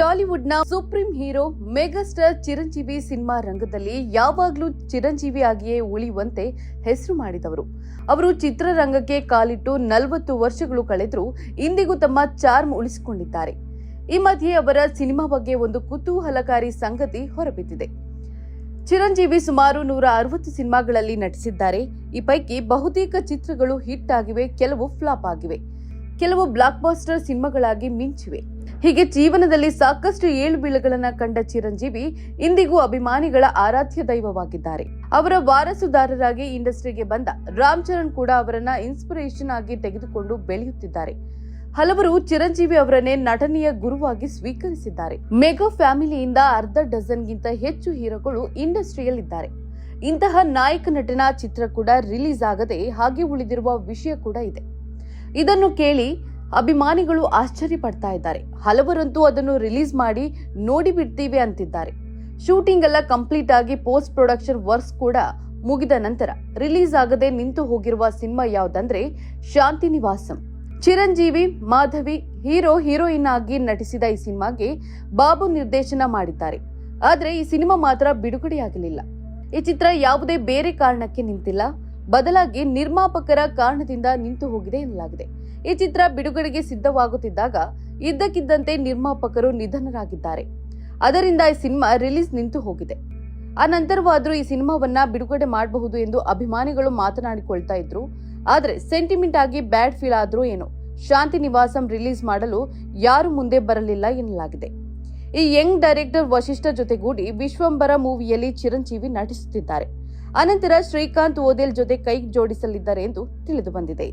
ಟಾಲಿವುಡ್ನ supreme hero megastar Chiranjeevi cinema ರಂಗದಲ್ಲಿ ಯಾವಾಗಲೂ ಚಿರಂಜೀವಿಯಾಗಿಯೇ ಉಳಿಯುವಂತೆ ಹೆಸರು ಮಾಡಿದವರು. ಅವರು ಚಿತ್ರರಂಗಕ್ಕೆ ಕಾಲಿಟ್ಟು ನಲವತ್ತು ವರ್ಷಗಳು ಕಳೆದರೂ ಇಂದಿಗೂ ತಮ್ಮ ಚಾರ್ಮ್ ಉಳಿಸಿಕೊಂಡಿದ್ದಾರೆ. ಈ ಮಧ್ಯೆ ಅವರ ಸಿನಿಮಾ ಬಗ್ಗೆ ಒಂದು ಕುತೂಹಲಕಾರಿ ಸಂಗತಿ ಹೊರಬಿದ್ದಿದೆ. ಚಿರಂಜೀವಿ ಸುಮಾರು ನೂರ ಅರವತ್ತು ಸಿನಿಮಾಗಳಲ್ಲಿ ನಟಿಸಿದ್ದಾರೆ. ಈ ಪೈಕಿ ಬಹುತೇಕ ಚಿತ್ರಗಳು ಹಿಟ್ ಆಗಿವೆ, ಕೆಲವು ಫ್ಲಾಪ್ ಆಗಿವೆ. ಕೆಲವು ಬ್ಲಾಕ್ ಬಾಸ್ಟರ್ ಸಿನಿಮಾಗಳಾಗಿ ಮಿಂಚಿವೆ. ಹೀಗೆ ಜೀವನದಲ್ಲಿ ಸಾಕಷ್ಟು ಏಳು ಬೀಳುಗಳನ್ನು ಕಂಡ ಚಿರಂಜೀವಿ ಇಂದಿಗೂ ಅಭಿಮಾನಿಗಳ ಆರಾಧ್ಯ ದೈವವಾಗಿದ್ದಾರೆ. ಅವರ ವಾರಸುದಾರರಾಗಿ ಇಂಡಸ್ಟ್ರಿಗೆ ಬಂದ ರಾಮ್ ಚರಣ್ ಕೂಡ ಅವರನ್ನ ಇನ್ಸ್ಪಿರೇಷನ್ ಆಗಿ ತೆಗೆದುಕೊಂಡು ಬೆಳೆಯುತ್ತಿದ್ದಾರೆ. ಹಲವರು ಚಿರಂಜೀವಿ ಅವರನ್ನೇ ನಟನೆಯ ಗುರುವಾಗಿ ಸ್ವೀಕರಿಸಿದ್ದಾರೆ. ಮೆಗಾ ಫ್ಯಾಮಿಲಿಯಿಂದ ಅರ್ಧ ಡಜನ್ಗಿಂತ ಹೆಚ್ಚು ಹೀರೋಗಳು ಇಂಡಸ್ಟ್ರಿಯಲ್ಲಿದ್ದಾರೆ. ಇಂತಹ ನಾಯಕ ನಟನ ಚಿತ್ರ ಕೂಡ ರಿಲೀಸ್ ಆಗದೆ ಹಾಗೆ ಉಳಿದಿರುವ ವಿಷಯ ಕೂಡ ಇದೆ. ಇದನ್ನು ಕೇಳಿ ಅಭಿಮಾನಿಗಳು ಆಶ್ಚರ್ಯ ಪಡ್ತಾ ಇದ್ದಾರೆ. ಹಲವರಂತೂ ಅದನ್ನು ರಿಲೀಸ್ ಮಾಡಿ ನೋಡಿ ಬಿಡ್ತೀವಿ ಅಂತಿದ್ದಾರೆ. ಶೂಟಿಂಗ್ ಎಲ್ಲ ಕಂಪ್ಲೀಟ್ ಆಗಿ ಪೋಸ್ಟ್ ಪ್ರೊಡಕ್ಷನ್ ವರ್ಕ್ಸ್ ಕೂಡ ಮುಗಿದ ನಂತರ ರಿಲೀಸ್ ಆಗದೆ ನಿಂತು ಹೋಗಿರುವ ಸಿನಿಮಾ ಯಾವುದಂದ್ರೆ ಶಾಂತಿ ನಿವಾಸಂ. ಚಿರಂಜೀವಿ, ಮಾಧವಿ, ಹೀರೋ, ಹೀರೋಯಿನ್ ಆಗಿ ನಟಿಸಿದ ಈ ಸಿನಿಮಾಗೆ ಬಾಬು ನಿರ್ದೇಶನ ಮಾಡಿದ್ದಾರೆ. ಆದ್ರೆ ಈ ಸಿನಿಮಾ ಮಾತ್ರ ಬಿಡುಗಡೆಯಾಗಲಿಲ್ಲ. ಈ ಚಿತ್ರ ಯಾವುದೇ ಬೇರೆ ಕಾರಣಕ್ಕೆ ನಿಂತಿಲ್ಲ. ಬದಲಾಗಿ ನಿರ್ಮಾಪಕರ ಕಾರಣದಿಂದ ನಿಂತು ಹೋಗಿದೆ ಎನ್ನಲಾಗಿದೆ. ಈ ಚಿತ್ರ ಬಿಡುಗಡೆಗೆ ಸಿದ್ಧವಾಗುತ್ತಿದ್ದಾಗ ಇದ್ದಕ್ಕಿದ್ದಂತೆ ನಿರ್ಮಾಪಕರು ನಿಧನರಾಗಿದ್ದಾರೆ. ಅದರಿಂದ ಈ ಸಿನಿಮಾ ರಿಲೀಸ್ ನಿಂತು ಹೋಗಿದೆ. ಆ ನಂತರವಾದರೂ ಈ ಸಿನಿಮಾವನ್ನ ಬಿಡುಗಡೆ ಮಾಡಬಹುದು ಎಂದು ಅಭಿಮಾನಿಗಳು ಮಾತನಾಡಿಕೊಳ್ತಾ ಇದ್ರು. ಆದರೆ ಸೆಂಟಿಮೆಂಟ್ ಆಗಿ ಬ್ಯಾಡ್ ಫೀಲ್ ಆದ್ರೂ ಏನೋ? ಶಾಂತಿ ನಿವಾಸಂ ರಿಲೀಸ್ ಮಾಡಲು ಯಾರು ಮುಂದೆ ಬರಲಿಲ್ಲ ಎನ್ನಲಾಗಿದೆ. ಈ ಯಂಗ್ ಡೈರೆಕ್ಟರ್ ವಶಿಷ್ಠ ಜೊತೆಗೂಡಿ ವಿಶ್ವಂಬರ ಮೂವಿಯಲ್ಲಿ ಚಿರಂಜೀವಿ ನಟಿಸುತ್ತಿದ್ದಾರೆ. ಅನಂತರ ಶ್ರೀಕಾಂತ್ ಓದೆಲ್ ಜೊತೆ ಕೈ ಜೋಡಿಸಲಿದ್ದಾರೆ ಎಂದು ತಿಳಿದು ಬಂದಿದೆ.